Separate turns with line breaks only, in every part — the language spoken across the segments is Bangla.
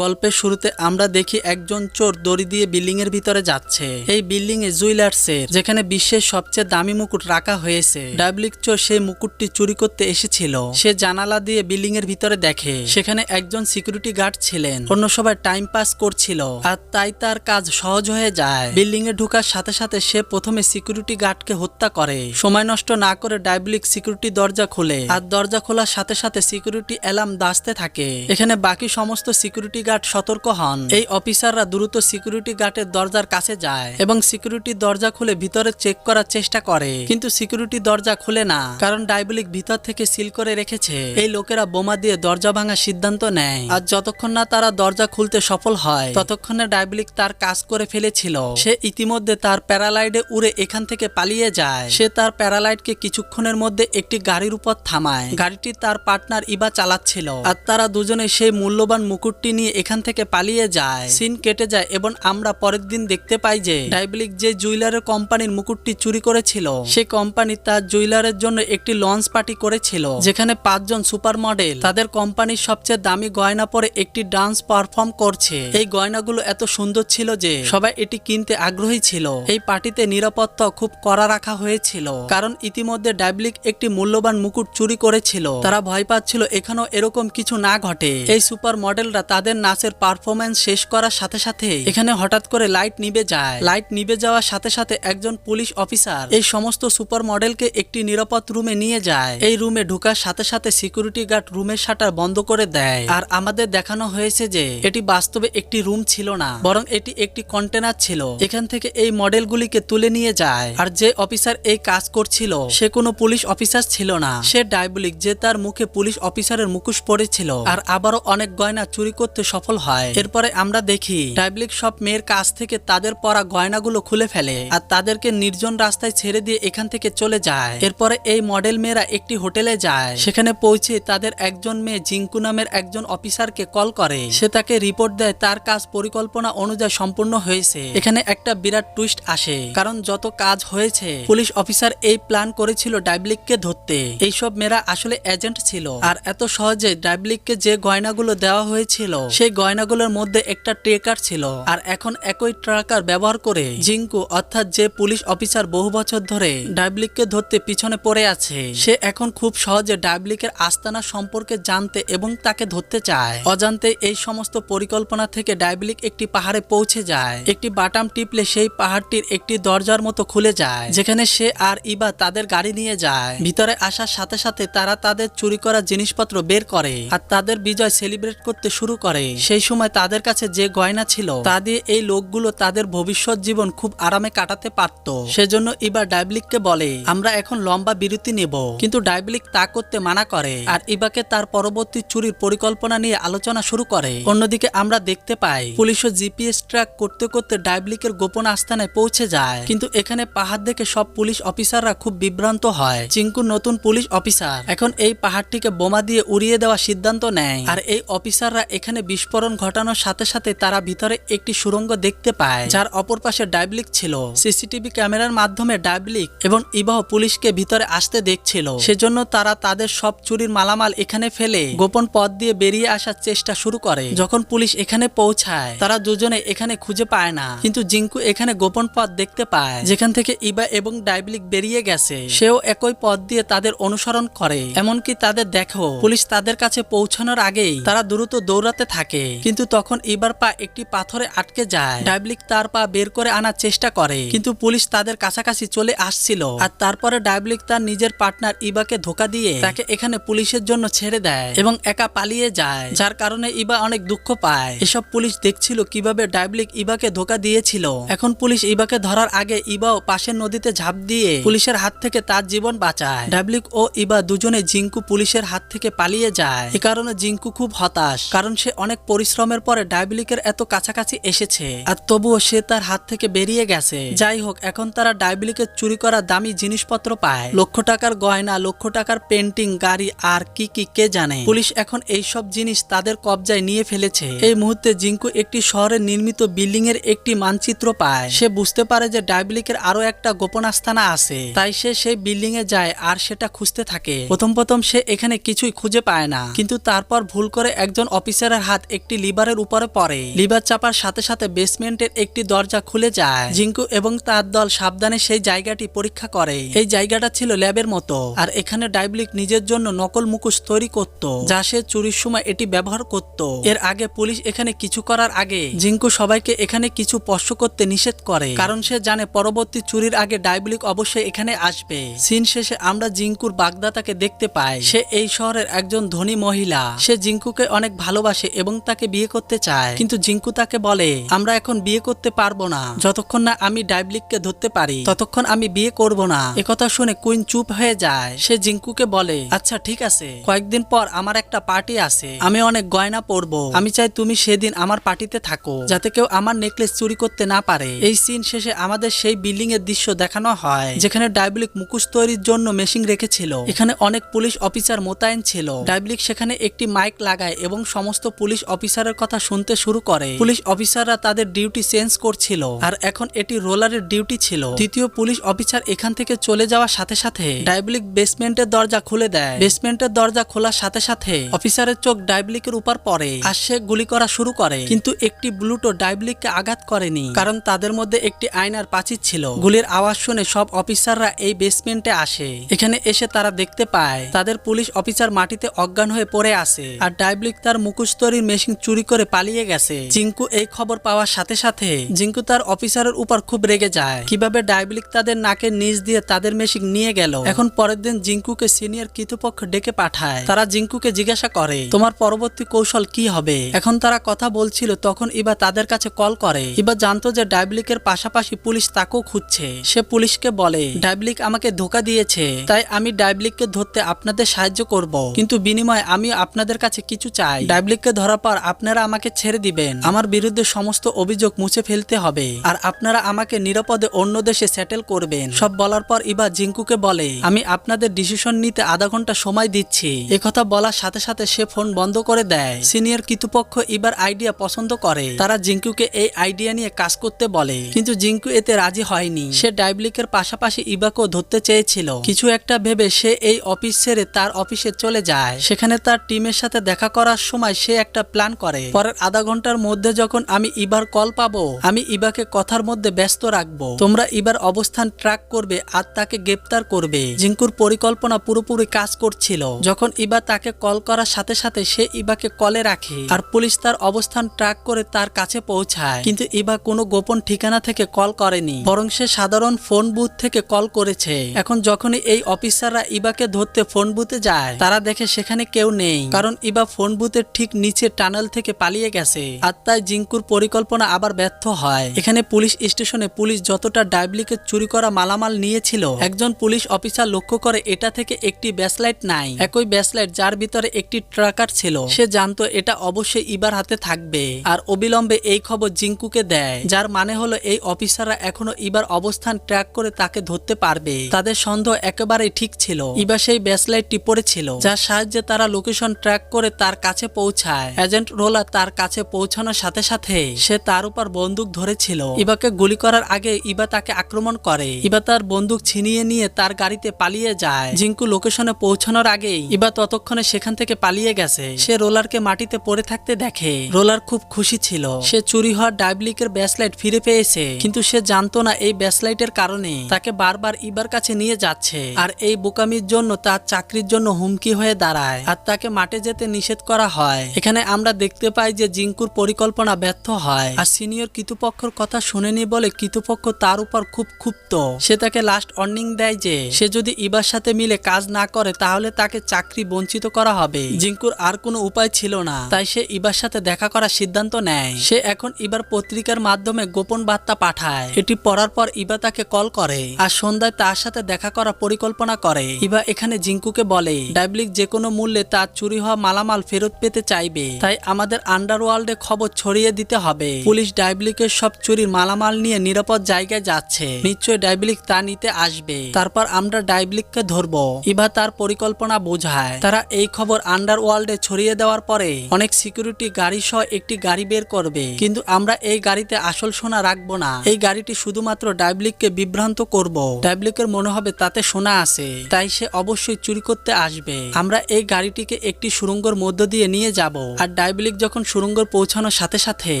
গল্পের শুরুতে আমরা দেখি একজন চোর দড়ি দিয়ে বিল্ডিং এর ভিতরে যাচ্ছে। এই বিল্ডিং এ জুয়েলার্সের যেখানে বিশ্বের সবচেয়ে দামি মুকুট রাখা হয়েছে। ডাবলিক চোর সেই মুকুটটি চুরি করতে এসেছিল। সে জানালা দিয়ে বিল্ডিং এর ভিতরে দেখে, সেখানে একজন সিকিউরিটি গার্ড ছিলেন। অন্য সবাই টাইম পাস করছিল, আর তাই তার কাজ সহজ হয়ে যায়। বিল্ডিং এ ঢোকার সাথে সাথে সে প্রথমে সিকিউরিটি গার্ডকে হত্যা করে। সময় নষ্ট না করে ডাবলিক সিকিউরিটি দরজা খোলে, আর দরজা খোলার সাথে সাথে সিকিউরিটি অ্যালার্ম দাসতে থাকে। এখানে বাকি সমস্ত সিকিউরিটি গার্ড সতর্ক হন। এই অফিসাররা দ্রুত সিকিউরিটি গার্ডের দরজার কাছে যায় এবং সিকিউরিটি দরজা খুলে ভিতরে চেক করার চেষ্টা করে। কিন্তু সিকিউরিটি দরজা খুলে না, কারণ ডায়াবলিক ভিতর থেকে সিল করে রেখেছে। এই লোকেরা বোমা দিয়ে দরজা ভাঙার সিদ্ধান্ত নেয়। আর যতক্ষণ না তারা দরজা খুলতে সফল হয়, ততক্ষণে ডায়াবলিক তার কাজ করে ফেলেছিল। সে ইতিমধ্যে তার প্যারালাইডে উড়ে এখান থেকে পালিয়ে যায়। সে তার প্যারালাইডকে কিছুক্ষণের মধ্যে একটি গাড়ির উপর থামায়। গাড়িটি তার পার্টনার ইবা চালাচ্ছিল। আর তারা দুজনে সেই মূল্যবান মুকুটটি নিয়ে এখান থেকে পালিয়ে যায়। সিন কেটে যায় এবং আমরা পরের দিন দেখতে পাই যে, ডাইবলিক যে জুয়েলারের কোম্পানির মুকুটটি চুরি করেছিল, সে কোম্পানি তার জুয়েলারের জন্য একটি লঞ্চ পার্টি করেছিল, যেখানে পাঁচজন সুপার মডেল তাদের কোম্পানির সবচেয়ে দামি গয়না পরে একটি ডান্স পারফর্ম করছে। এই গয়নাগুলো এত সুন্দর ছিল যে, সবাই এটি কিনতে আগ্রহী ছিল। এই পার্টিতে নিরাপত্তা খুব কড়া রাখা হয়েছিল, কারণ ইতিমধ্যে ডাইবলিক একটি মূল্যবান মুকুট চুরি করেছিল। তারা ভয় পাচ্ছিল এখানেও এরকম কিছু না ঘটে। এই সুপার মডেলরা তাদের নাচের পারফরমেন্স শেষ করার সাথে সাথে এখানে হঠাৎ করে লাইট নিবে যায়। লাইট নিবে যাওয়ার সাথে সাথে একজন পুলিশ অফিসার এই সমস্ত সুপার মডেলকে একটি নিরাপদ রুমে নিয়ে যায়। এই রুমে ঢোকার সাথে সাথে সিকিউরিটি গার্ড রুমের শাটার বন্ধ করে দেয়। আর আমাদের দেখানো হয়েছে যে এটি বাস্তবে একটি রুম ছিল না, বরং এটি একটি কন্টেনার ছিল। এখান থেকে এই মডেলগুলিকে তুলে নিয়ে যায়। আর যে অফিসার এই কাজ করছিল, সে কোনো পুলিশ অফিসার ছিল না। সে ডায়াবলিক যে তার মুখে পুলিশ অফিসারের মুখোশ পড়েছিল আর আবারও অনেক গয়না চুরি করতে সফল হয়। এরপরে আমরা দেখি ডায়াবলিক সব মেয়ের কাছ থেকে তাদের পরা গয়নাগুলো খুলে ফেলে আর তাদেরকে নির্জন রাস্তায় ছেড়ে দিয়ে এখান থেকে চলে যায়। এরপরে এই মডেল মেয়েরা একটি হোটেলে যায়। সেখানে পৌঁছে তাদের একজন মেয়ে জিঙ্কু নামের একজন অফিসারকে কল করে। সে তাকে রিপোর্ট দেয়, তার কাজ পরিকল্পনা অনুযায়ী সম্পূর্ণ হয়েছে। এখানে একটা বিরাট টুইস্ট আসে, কারণ যত কাজ হয়েছে, পুলিশ অফিসার এই প্ল্যান করেছিল ডাইবলিককে ধরতে। এইসব মেয়েরা আসলে এজেন্ট ছিল আর এত সহজে ডাইবলিককে যে গয়নাগুলো দেওয়া হয়েছিল সেই গয়নাগুলোর মধ্যে একটা ট্রেকার ছিল। আর এখন একই ট্রাকার ব্যবহার করে জিঙ্কু, অর্থাৎ যে পুলিশ অফিসার বহু বছর ধরে ডাইবলিককে ধরতে পিছনে পড়ে আছে, সে এখন খুব সহজে ডাইবলিকের আস্তানা সম্পর্কে জানতে এবং তাকে ধরতে চায়। অজান্তে এই সমস্ত পরিকল্পনা থেকে ডাইবলিক একটি পাহাড়ে পৌঁছে যায়। একটি বাটাম টিপলে সেই পাহাড়টির একটি দরজার মতো খুলে যায়, যেখানে সে আর ইবা তাদের গাড়ি নিয়ে যায়। ভিতরে আসার সাথে সাথে তারা তাদের চুরি করা জিনিসপত্র বের করে আর তাদের বিজয় সেলিব্রেট করতে শুরু করে। সেই সময় তাদের কাছে যে গয়না ছিল, তা দিয়ে এই লোকগুলো তাদের ভবিষ্যৎ জীবন খুব আরামে কাটাতে পারত। সেজন্য ইবা ডাইবলিককে বলে, আমরা এখন লম্বা বিরতি নেব। কিন্তু ডাইবলিক তা করতে মানা করে আর ইবাকে তার পরবর্তী চুরির পরিকল্পনা নিয়ে আলোচনা শুরু করে। অন্যদিকে আমরা দেখতে পাই পুলিশও জিপিএস ট্র্যাক করতে করতে ডাইবলিকের গোপন আস্থানায় পৌঁছে যায়। কিন্তু এখানে পাহাড় দেখে সব পুলিশ অফিসাররা খুব বিভ্রান্ত হয়। চিঙ্কু নতুন পুলিশ অফিসার। এখন এই পাহাড়টিকে বোমা দিয়ে উড়িয়ে দেওয়ার সিদ্ধান্ত নেয়। আর এই অফিসাররা এখানে বিস্ফোরণ ঘটানোর সাথে সাথে তারা ভিতরে একটি সুড়ঙ্গ দেখতে পায়, যার অপর পাশে ডাইবলিক ছিল। সিসিটিভি ক্যামেরার মাধ্যমে ডাইবলিক এবং ইবাহ পুলিশকে ভিতরে আসতে দেখছিল। সেজন্য তারা তাদের সব চুরির মালামাল এখানে ফেলে গোপন পথ দিয়ে বেরিয়ে আসার চেষ্টা শুরু করে। যখন পুলিশ এখানে পৌঁছায়, তারা দুজনে এখানে খুঁজে পায় না। কিন্তু জিঙ্কু এখানে গোপন পথ দেখতে পায়, যেখান থেকে ইবা এবং ডাইবলিক বেরিয়ে গেছে। সেও একই পথ দিয়ে তাদের অনুসরণ করে। এমনকি তাদের দেখো, পুলিশ তাদের কাছে পৌঁছানোর আগেই তারা দ্রুত দৌড়াতে থাকে। কিন্তু তখন ইবার পা একটি পাথরে আটকে যায়। ডাইবলিক তার পা বের করে আনার চেষ্টা করে। কিন্তু পুলিশ তাদের কাছাকাছি চলে আসছিল। আর তারপরে ডাইবলিক তার নিজের পার্টনার ইবাকে ধোকা দিয়ে তাকে এখানে পুলিশের জন্য ছেড়ে দেয় এবং একা পালিয়ে যায়। যার কারণে ইবা অনেক দুঃখ পায়। এসব পুলিশ দেখছিল কীভাবে ডাইবলিক ইবাকে ধোকা দিয়েছিল। এখন পুলিশ ইবাকে ধরার আগে ইবাও পাশের নদীতে ঝাঁপ দিয়ে পুলিশের হাত থেকে তার জীবন বাঁচায়। ডাবলিক ও ইবা দুজনে জিঙ্কু পুলিশের হাত থেকে পালিয়ে যায়। এ কারণে জিঙ্কু খুব হতাশ, কারণ সে অনেক পরিশ্রমের পরে ডায়াবলিকের এত কাছাকাছি এসেছে। আর তবুও সে তার হাত থেকে বেরিয়ে গেছে। যাই হোক, এখন তারা ডায়াবলিকের চুরি করা দামি জিনিসপত্র পায়। লক্ষ টাকার গয়না, লক্ষ টাকার পেন্টিং, গাড়ি, আর কি কি কে জানে? পুলিশ এখন এই সব জিনিস তাদের কবজায় নিয়ে ফেলেছে। এই মুহূর্তে জিঙ্কু একটি শহরে নির্মিত বিল্ডিং এর একটি মানচিত্র পায়। সে বুঝতে পারে যে ডায়াবলিকের আরও একটা গোপন আস্থানা আছে। তাই সে সেই বিল্ডিং এ যায় আর সেটা খুঁজতে থাকে। প্রথম প্রথম সে এখানে কিছুই খুঁজে পায় না। কিন্তু তারপর ভুল করে একজন অফিসারের হাত হাত একটি লিভারের উপরে পড়ে। লিভার চাপার সাথে সাথে বেসমেন্টের একটি দরজা খুলে যায়। জিঙ্কু এবং তার দল সাবধানে সেই জায়গাটি পরীক্ষা করে। এই জায়গাটা ছিল ল্যাবের মতো। আর এখানে ডাইবলিক নিজের জন্য নকল মুখোশ তৈরি করত, যা সে চুরির সময় এটি ব্যবহার করত। এর আগে পুলিশ এখানে কিছু করার আগে জিঙ্কু সবাইকে এখানে কিছু স্পর্শ করতে নিষেধ করে, কারণ সে জানে পরবর্তী চুরির আগে ডাইবলিক অবশ্যই এখানে আসবে। সিন শেষে আমরা জিঙ্কুর বাগদাতাকে দেখতে পাই। সে এই শহরের একজন ধনী মহিলা। সে জিঙ্কুকে অনেক ভালোবাসে এবং তাকে বিয়ে করতে চায়। কিন্তু জিঙ্কু তাকে বলে, আমরা এখন বিয়ে করতে পারব না। যতক্ষণ না আমি ডাইবলিককে ধরতে পারি, ততক্ষণ আমি বিয়ে করব না। একথা শুনে কুইন চুপ হয়ে যায়। সে জিঙ্কুকে বলে আচ্ছা ঠিক আছে। কয়েকদিন পর আমার একটা পার্টি আছে। আমি অনেক গয়না পরবো। আমি চাই তুমি সেদিন আমার পার্টিতে থাকো, যাতে কেউ আমার নেকলেস চুরি করতে না পারে। এই সিন শেষে আমাদের সেই বিল্ডিং এর দৃশ্য দেখানো হয়, যেখানে ডায়াবলিক মুখোশ তৈরির জন্য মেশিন রেখেছিল। এখানে অনেক পুলিশ অফিসার মোতায়েন ছিল। ডায়াবলিক সেখানে একটি মাইক লাগায় এবং সমস্ত পুলিশ অফিসারের কথা শুনতে শুরু করে। পুলিশ অফিসাররা তাদের ডিউটি চেঞ্জ করছিল। আর এখন এটি রোলারের ডিউটি ছিল। তৃতীয় পুলিশ অফিসার এখান থেকে চলে যাওয়ার সাথে সাথে ডায়াবলিক বেসমেন্টের দরজা খুলে দেয়। বেসমেন্টের দরজা খোলার সাথে সাথে অফিসারের চোখ ডায়াবলিকের উপর পড়ে আর সে গুলি করা শুরু করে। কিন্তু একটি ব্লুটো ডায়াবলিককে আঘাত করেনি, কারণ তাদের মধ্যে একটি আয়নার প্রাচীর ছিল। গুলির আওয়াজ শুনে সব অফিসাররা এই বেসমেন্টে আসে। এখানে এসে তারা দেখতে পায়, তাদের পুলিশ অফিসার মাটিতে অজ্ঞান হয়ে পড়ে আছে। আর ডায়াবলিক তার মুখোশ তৈরির মেশিন চুরি করে পালিয়ে গেছে। জিঙ্কু এই খবর পাওয়ার সাথে সাথে জিঙ্কু তার অফিসারের উপর খুব রেগে যায়। কীভাবে ডায়াবলিক তাদের নাকের নিচ দিয়ে তাদের মেশিন নিয়ে গেল? এখন পরের দিন জিঙ্কুকে সিনিয়র কৃতপক্ষ ডেকে পাঠায়। তারা জিঙ্কুকে জিজ্ঞাসা করে, তোমার পরবর্তী কৌশল কি হবে? এখন তারা কথা বলছিল, তখন ইবা তাদের কাছে কল করে। ইবা জানতো যে ডায়াবলিকের পাশাপাশি পুলিশ তাকেও খুঁজছে। সে পুলিশকে বলে, ডায়াবলিক আমাকে ধোকা দিয়েছে, তাই আমি ডায়াবলিককে ধরতে আপনাদের সাহায্য করব। কিন্তু বিনিময়ে আমি আপনাদের কাছে কিছু চাই। ডায়াবলিককে ধরার পর আপনারা আমাকে ছেড়ে দিবেন। আমার বিরুদ্ধে সমস্ত অভিযোগ মুছে ফেলতে হবে। আর আপনারা আমাকে নিরাপদে অন্য দেশে সেটেল করবেন। সব বলার পর ইবা জিঙ্কুকে বলে, আমি আপনাদের ডিসিশন নিতে আধা ঘণ্টা সময় দিচ্ছি। একথা বলার সাথে সাথে সে ফোন বন্ধ করে দেয়। সিনিয়র কৃতপক্ষ ইবার আইডিয়া পছন্দ করে। তারা জিঙ্কুকে এই আইডিয়া নিয়ে কাজ করতে বলে। কিন্তু জিঙ্কু এতে রাজি হয়নি। সে ডাইবলিকের পাশাপাশি ইবাকেও ধরতে চেয়েছিল। কিছু একটা ভেবে সে এই অফিস ছেড়ে তার অফিসে চলে যায়। সেখানে তার টিমের সাথে দেখা করার সময় সে একটা প্ল্যান করে। পরের আধা ঘণ্টার মধ্যে যখন আমি ইবার কল পাবো, আমি ইবাকে কথার মধ্যে ব্যস্ত রাখব। তোমরা ইবার অবস্থান ট্র্যাক করবে আর তাকে গ্রেপ্তার করবে। জিঙ্কুর পরিকল্পনা পুরোপুরি কাজ করছিল। যখন ইবা তাকে কল করার সাথে সাথে সে ইবাকে কলে রাখে আর পুলিশ তার অবস্থান ট্র্যাক করে তার কাছে পৌঁছায়। কিন্তু ইবা কোনো গোপন ঠিকানা থেকে কল করেনি, বরং সে সাধারণ ফোন বুথ থেকে কল করেছে। এখন যখনই এই অফিসাররা ইবাকে ধরতে ফোন বুথে যায়, তারা দেখে সেখানে কেউ নেই। কারণ ইবা ফোন বুথের ঠিক নিচে টানেল থেকে পালিয়ে গেছে। আর তাই জিঙ্কুর পরিকল্পনা আবার ব্যর্থ হয়। এখানে পুলিশ স্টেশনে পুলিশ যতটা ডাইবলিকে চুরি করা মালামাল নিয়েছিল, একজন পুলিশ অফিসার লক্ষ্য করে এটা থেকে একটি ব্যাসলাইট নাই। একই ব্যাসলাইট যার ভিতরে একটি ট্রাকার ছিল, সে জানতো এটা অবশ্যই ইবার হাতে থাকবে। আর অবিলম্বে এই খবর জিঙ্কুকে দেয়, যার মানে হলো এই অফিসাররা এখনও ইবার অবস্থান ট্র্যাক করে তাকে ধরতে পারবে। তাদের সন্দেহ একেবারেই ঠিক ছিল। ইবা সেই ব্যাসলাইটটি পড়েছিল, যার সাহায্যে তারা লোকেশন ট্র্যাক করে তার কাছে পৌঁছায়। এজেন্ট রোলার তার কাছে পৌঁছানোর সাথে সাথে সে তার উপর বন্দুক ধরেছিল। ইবাকে গুলি করার আগে ইবা তাকে আক্রমণ করে। ইবা তার বন্দুক ছিনিয়ে নিয়ে তার গাড়িতে পালিয়ে যায়। জিঙ্কু লোকেশনে পৌঁছানোর আগেই ইবা ততক্ষণে সেখান থেকে পালিয়ে গেছে। সে রোলারকে মাটিতে পড়ে থাকতে দেখে রোলার খুব খুশি ছিল। সে চুরি হওয়া ডাইবলিকের ব্যাসলাইট ফিরে পেয়েছে। কিন্তু সে জানতো না এই ব্যাসলাইটের কারণে। তাকে বারবার ইবার কাছে নিয়ে যাচ্ছে। আর এই বোকামির জন্য তার চাকরির জন্য হুমকি হয়ে দাঁড়ায়। আর তাকে মাঠে যেতে নিষেধ করা হয়। এখানে আমরা দেখতে পাই যে জিঙ্কুর পরিকল্পনা ব্যর্থ হয়। আর সিনিয়র কৃতপক্ষের কথা শুনেনি বলে কৃতপক্ষ তার উপর খুব ক্ষুব্ধ। সে তাকে লাস্ট অর্নিং দেয় যে, সে যদি ইবার সাথে মিলে কাজ না করে, তাহলে তাকে চাকরি বঞ্চিত করা হবে। জিঙ্কুর আর কোনো উপায় ছিল না। তাই সে ইবার সাথে দেখা করার সিদ্ধান্ত নেয়। সে এখন ইবার পত্রিকার মাধ্যমে গোপন বার্তা পাঠায়। এটি পড়ার পর ইবা তাকে কল করে। আর সন্ধ্যায় তার সাথে দেখা করার পরিকল্পনা করে। ইবা এখানে জিঙ্কুকে বলে ডাইবলিক যে কোনো মূল্যে তার চুরি হওয়া মালামাল ফেরত পেতে চাইবে। তাই আমাদের আন্ডারওয়ার্ল্ডে খবর ছড়িয়ে দিতে হবে। পুলিশ ডাইবলিকের সব চুরির মালামাল নিয়ে নিরাপদ জায়গায় যাচ্ছে। নিশ্চয় ডাইবলিক তা নিতে আসবে। তারপর আমরা ডাইবলিককে ধরবো। ইভা তার পরিকল্পনা বোঝায়। তারা এই খবর আন্ডারওয়ার্ল্ডে ছড়িয়ে দেওয়ার পরে অনেক সিকিউরিটি গাড়ি সহ একটি গাড়ি বের করবে। কিন্তু আমরা এই গাড়িতে আসল সোনা রাখব না। এই গাড়িটি শুধুমাত্র ডাইবলিককে বিভ্রান্ত করব। ডাইবলিকের মনে হবে তাতে সোনা আছে। তাই সে অবশ্যই চুরি করতে আসবে। আমরা এই গাড়িটিকে একটি সুরঙ্গর মধ্য দিয়ে নিয়ে যাব। আর ডায়াবলিক যখন সুরঙ্গর পৌঁছানোর সাথে সাথে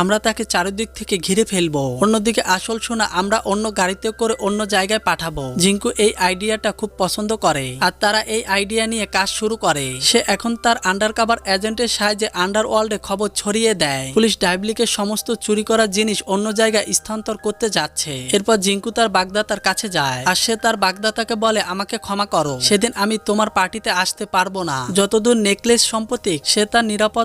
আমরা তাকে চারিদিক থেকে ঘিরে ফেলব, অন্যদিকে আসল সোনা আমরা অন্য গাড়িতে করে অন্য জায়গায় পাঠাবো। জিঙ্কু এই আইডিয়াটা খুব পছন্দ করে, আর তারা এই আইডিয়া নিয়ে কাজ শুরু করে। সে এখন তার আন্ডার কাভার এজেন্টের সাহায্যে আন্ডার ওয়ার্ল্ডে খবর ছড়িয়ে দেয়। পুলিশ ডায়াবলিকের সমস্ত চুরি করা জিনিস অন্য জায়গায় স্থানান্তর করতে যাচ্ছে। এরপর জিঙ্কু তার বাগদাতার কাছে যায়, আর সে তার বাগদাতাকে বলে, আমাকে ক্ষমা করো। সেদিন আমি তোমার পার্টিতে আসতে পারব না। যতদূর নেকলেস সম্পত্তি, সে তার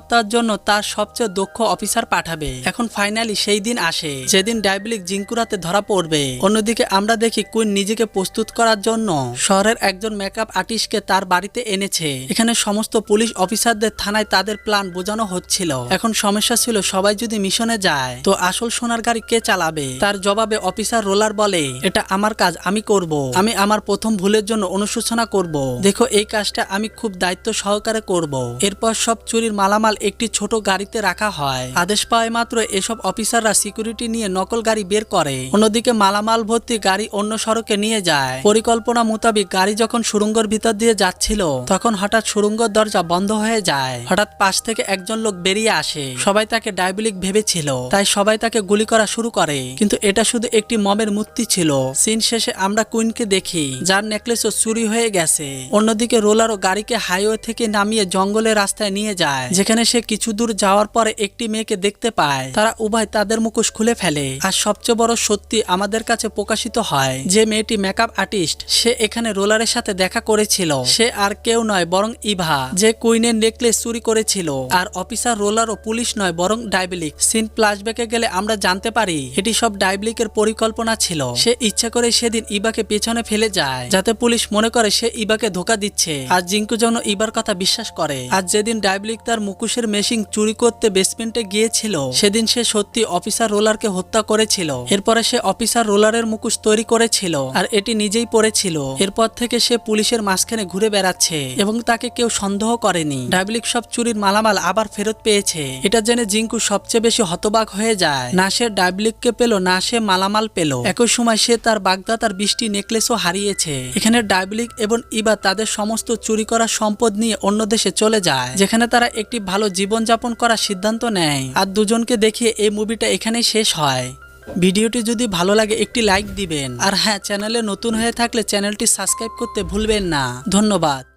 নিরাপত্তার জন্য তার সবচেয়ে দক্ষ অফিসার পাঠাবে। এখন ফাইনালি সেই দিন আসে। যেদিন ডায়াবলিক জিঙ্কুরাতে ধরা পড়বে। অন্যদিকে আমরা দেখি কুইন নিজেকে প্রস্তুত করার জন্য শহরের একজন মেকআপ আর্টিস্টকে তার বাড়িতে এনেছে। এখানে সমস্ত পুলিশ অফিসারদের থানায় তাদের প্ল্যান বোঝানো হচ্ছিল। এখন সমস্যা ছিল সবাই যদি মিশনে যায়, তো আসল সোনার গাড়ি কে চালাবে? তার জবাবে অফিসার রোলার বলে, এটা আমার কাজ, আমি করব। আমি আমার প্রথম ভুলের জন্য অনুশোচনা করব। দেখো এই কাজটা আমি খুব দায়িত্ব সহকারে করব। এরপর সব চুরির মালামাল একটি ছোট গাড়িতে রাখা হয়। আদেশ পাওয়ায় মাত্র এসব অফিসাররা সিকিউরিটি নিয়ে নকল গাড়ি বের করে। অন্যদিকে মালামাল ভর্তি গাড়ি অন্য সড়কে নিয়ে যায়। পরিকল্পনা মোতাবেক গাড়ি যখন সুরঙ্গর ভিতর দিয়ে যাচ্ছিল, তখন হঠাৎ সুরঙ্গর দরজা বন্ধ হয়ে যায়। হঠাৎ পাশ থেকে একজন লোক বেরিয়ে আসে। সবাই তাকে ডায়াবলিক ভেবেছিল। তাই সবাই তাকে গুলি করা শুরু করে। কিন্তু এটা শুধু একটি মমের মূর্তি ছিল। সিন শেষে আমরা কুইনকে দেখি, যার নেকলেসও চুরি হয়ে গেছে। অন্যদিকে রোলারও গাড়িকে হাইওয়ে থেকে নামিয়ে জঙ্গলের রাস্তায় নিয়ে যায়, যেখানে সে কিছু দূর যাওয়ার পরে একটি মেয়েকে দেখতে পায়। তারা উভয় তাদের মুখোশ খুলে ফেলে। আর সবচেয়ে বড় সত্যি আমাদের কাছে প্রকাশিত হয় যে মেয়েটি মেকআপ আর্টিস্ট সে এখানে রোলারের সাথে দেখা করেছিল। সে আর কেউ নয়, বরং ইভা, যে কুইনের নেকলেস চুরি করেছিল। আর অফিসার রোলার ও পুলিশ নয়, বরং ডায়াবলিক সিন ফ্ল্যাশব্যাকে গেলে আমরা জানতে পারি, এটি সব ডায়াবলিকের পরিকল্পনা ছিল। সে ইচ্ছা করে সেদিন ইবাকে পেছনে ফেলে যায়, যাতে পুলিশ মনে করে সে ইবাকে ধোকা দিচ্ছে। আর জিঙ্কু যেন ইবার কথা বিশ্বাস করে। আর যেদিন ডায়াবলিক তার মুকুশের মেশিন চুরি করতে বেসমেন্টে গিয়েছিল। সেদিন সে সত্যি অফিসার রোলারকে হত্যা করেছিল। এরপরে সে অফিসার রোলারের মুকুশ তৈরি করেছিল আর এটি নিজেই পড়েছিল। এরপর থেকে সে পুলিশের মাঝখানে ঘুরে বেড়াচ্ছে এবং তাকে কেউ সন্দেহ করেনি। ডায়াবলিক সব চুরির মালামাল আবার ফেরত পেয়েছে। এটা জেনে জিঙ্কু সবচেয়ে বেশি হতবাক হয়ে যায়। না সে ডায়াবলিককে পেল, না সে মালামাল পেল। একই সময় সে তার বাগদাতার বৃষ্টি নেকলেসও হারিয়েছে। এখানে ডায়াবলিক এবং ইবা তাদের সমস্ত চুরি করা সম্পদ নিয়ে অন্য দেশে চলে যায়, যেখানে তারা একটি ভালো জীবন যাপন করার সিদ্ধান্ত নেয়। আর দুজনকে দেখে এই মুভিটা এখানেই শেষ হয়। ভিডিওটি যদি ভালো লাগে, একটি লাইক দিবেন। আর হ্যাঁ চ্যানেলে নতুন হয়ে থাকলে চ্যানেলটি সাবস্ক্রাইব করতে ভুলবেন না। ধন্যবাদ।